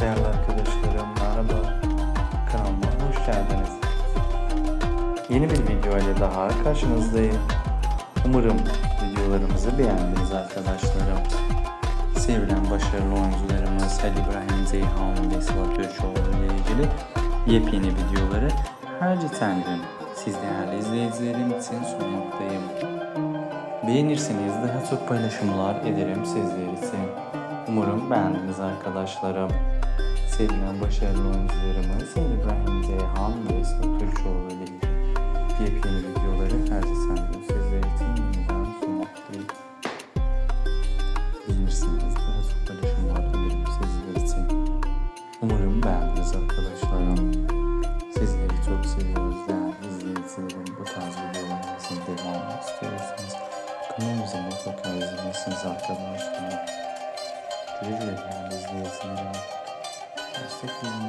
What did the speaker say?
Değerli arkadaşlarım merhaba, kanalıma hoş geldiniz. Yeni bir video ile daha karşınızdayım. Umarım videolarımızı beğendiniz arkadaşlarım. Sevilen başarılı oyuncularımız Halil İbrahim Zeyhan ve Sıla Köşoğlu ile ilgili yepyeni videoları her geçen gün siz değerli izleyicilerim için sunmaktayım. Beğenirseniz daha çok paylaşımlar ederim sizler için. Umarım beğendiniz arkadaşlarım. Sevilen başarılı oyuncularımız Halil İbrahim Zeyhan ve Sıla Türkoğlu ile ilgili yepyeni videoları her gün sizler için yeniden sunmaktayım. Beğenirseniz daha çok paylaşımlar ederim sizler için. Umarım beğendiniz arkadaşlarım. Sizleri çok seviyoruz değerli izleyicilerim. Bu tarz videolarımızın devamını istiyorsanız kanalımıza mutlaka izlemelisiniz arkadaşlar. Güle güle değerli izleyicilerim. Hoşçakalın.